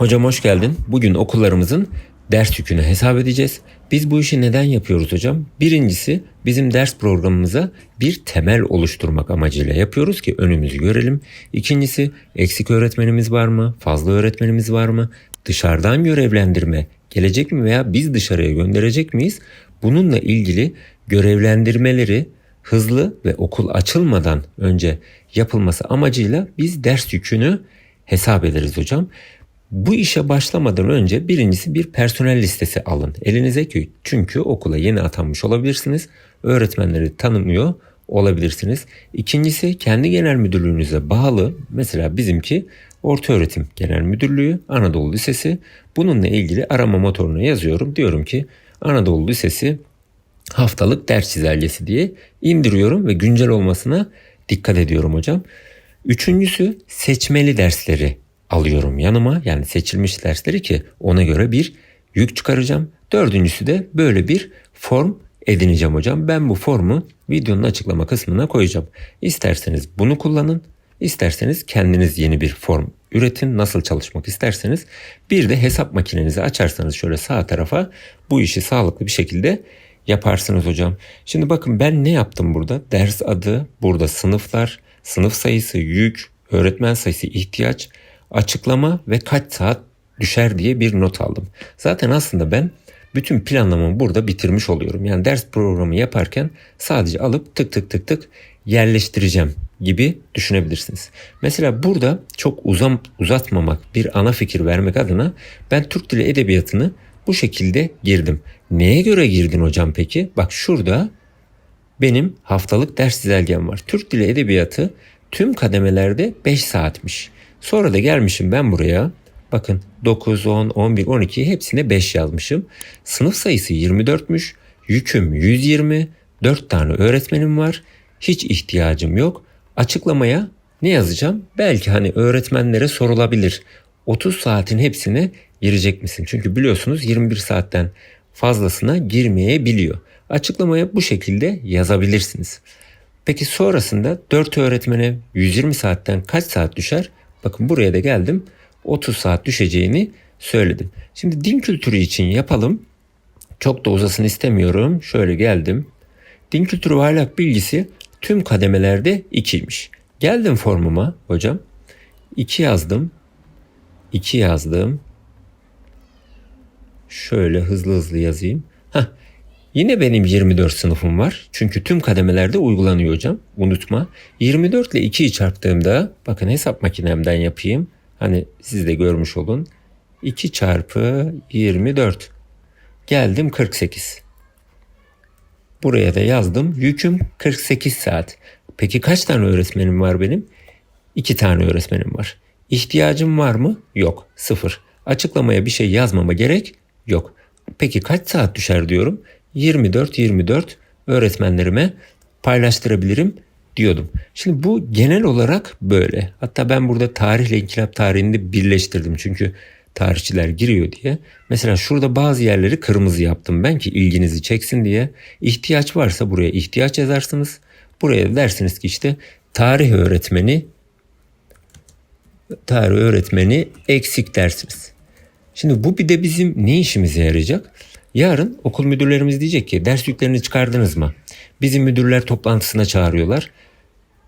Hocam hoş geldin. Bugün okullarımızın ders yükünü hesap edeceğiz. Biz bu işi neden yapıyoruz hocam? Birincisi bizim ders programımıza bir temel oluşturmak amacıyla yapıyoruz ki önümüzü görelim. İkincisi eksik öğretmenimiz var mı? Fazla öğretmenimiz var mı? Dışarıdan görevlendirme gelecek mi veya biz dışarıya gönderecek miyiz? Bununla ilgili görevlendirmeleri hızlı ve okul açılmadan önce yapılması amacıyla biz ders yükünü hesap ederiz hocam. Bu işe başlamadan önce birincisi bir personel listesi alın elinize ki çünkü okula yeni atanmış olabilirsiniz. Öğretmenleri tanımıyor olabilirsiniz. İkincisi kendi genel müdürlüğünüze bağlı mesela bizimki Orta Öğretim Genel Müdürlüğü Anadolu Lisesi. Bununla ilgili arama motoruna yazıyorum. Diyorum ki Anadolu Lisesi haftalık ders çizelgesi diye indiriyorum ve güncel olmasına dikkat ediyorum hocam. Üçüncüsü seçmeli dersleri alıyorum yanıma. Yani seçilmiş dersleri ki ona göre bir yük çıkaracağım. Dördüncüsü de böyle bir form edineceğim hocam. Ben bu formu videonun açıklama kısmına koyacağım. İsterseniz bunu kullanın. isterseniz kendiniz yeni bir form üretin. Nasıl çalışmak isterseniz. Bir de hesap makinenizi açarsanız şöyle sağ tarafa bu işi sağlıklı bir şekilde yaparsınız hocam. Şimdi bakın ben ne yaptım burada? Ders adı, burada sınıflar, sınıf sayısı, yük, öğretmen sayısı, ihtiyaç, açıklama ve kaç saat düşer diye bir not aldım. Zaten aslında ben bütün planlamamı burada bitirmiş oluyorum. Yani ders programı yaparken sadece alıp tık tık tık tık yerleştireceğim gibi düşünebilirsiniz. Mesela burada çok uzam, uzatmamak, bir ana fikir vermek adına ben Türk Dili Edebiyatı'nı bu şekilde girdim. Neye göre girdin hocam peki? Bak şurada benim haftalık ders çizelgem var. Türk Dili Edebiyatı tüm kademelerde 5 saatmiş. Sonra da gelmişim ben buraya. Bakın 9, 10, 11, 12 hepsine 5 yazmışım. Sınıf sayısı 24'müş. Yüküm 120. 4 tane öğretmenim var. Hiç ihtiyacım yok. Açıklamaya ne yazacağım? Belki hani öğretmenlere sorulabilir. 30 saatin hepsine girecek misin? Çünkü biliyorsunuz 21 saatten fazlasına girmeyebiliyor. Açıklamaya bu şekilde yazabilirsiniz. Peki sonrasında 4 öğretmene 120 saatten kaç saat düşer? Bakın buraya da geldim. 30 saat düşeceğini söyledim. Şimdi din kültürü için yapalım. Çok da uzasın istemiyorum. Şöyle geldim. Din kültürü ve ahlak bilgisi tüm kademelerde 2'ymiş. Geldim formuma hocam. 2 yazdım. 2 yazdım. Şöyle hızlı hızlı yazayım. Heh. Yine benim 24 sınıfım var. Çünkü tüm kademelerde uygulanıyor hocam. Unutma. 24 ile 2'yi çarptığımda bakın hesap makinemden yapayım. Hani siz de görmüş olun. 2 çarpı 24. Geldim 48. Buraya da yazdım. Yüküm 48 saat. Peki kaç tane öğretmenim var benim? 2 tane öğretmenim var. İhtiyacım var mı? Yok. Sıfır. Açıklamaya bir şey yazmama gerek yok. Peki kaç saat düşer diyorum? 24-24 öğretmenlerime paylaştırabilirim diyordum. Şimdi bu genel olarak böyle. Hatta ben burada tarihle inkılap tarihini de birleştirdim. Çünkü tarihçiler giriyor diye. Mesela şurada bazı yerleri kırmızı yaptım ben ki ilginizi çeksin diye. İhtiyaç varsa buraya ihtiyaç yazarsınız. Buraya dersiniz ki işte tarih öğretmeni tarih öğretmeni eksik dersiniz. Şimdi bu bir de bizim ne işimize yarayacak? Yarın okul müdürlerimiz diyecek ki ders yüklerini çıkardınız mı? Bizim müdürler toplantısına çağırıyorlar.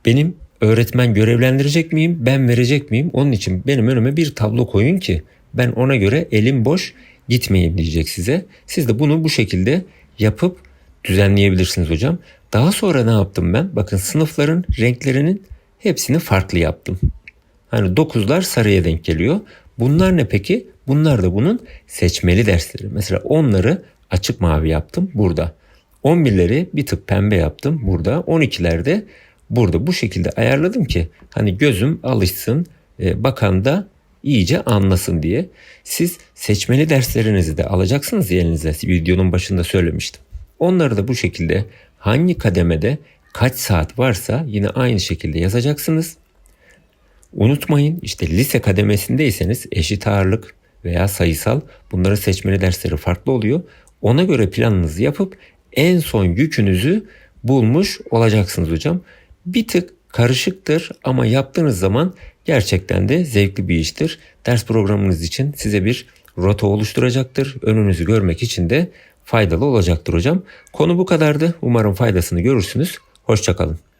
Benim öğretmen görevlendirecek miyim? Ben verecek miyim? Onun için benim önüme bir tablo koyun ki ben ona göre elim boş gitmeyeyim diyecek size. Siz de bunu bu şekilde yapıp düzenleyebilirsiniz hocam. Daha sonra ne yaptım ben? Bakın sınıfların renklerinin hepsini farklı yaptım. Hani dokuzlar sarıya denk geliyor. Bunlar ne peki? Bunlar da bunun seçmeli dersleri. Mesela onları açık mavi yaptım burada. 11'leri bir tık pembe yaptım burada. 12'lerde burada bu şekilde ayarladım ki hani gözüm alışsın e, bakan da iyice anlasın diye. Siz seçmeli derslerinizi de alacaksınız elinize. Videonun başında söylemiştim. Onları da bu şekilde hangi kademede kaç saat varsa yine aynı şekilde yazacaksınız. Unutmayın işte lise kademesindeyseniz eşit ağırlık veya sayısal bunları seçmeli dersleri farklı oluyor. Ona göre planınızı yapıp en son yükünüzü bulmuş olacaksınız hocam. Bir tık karışıktır ama yaptığınız zaman gerçekten de zevkli bir iştir. Ders programınız için size bir rota oluşturacaktır. Önünüzü görmek için de faydalı olacaktır hocam. Konu bu kadardı. Umarım faydasını görürsünüz. Hoşçakalın.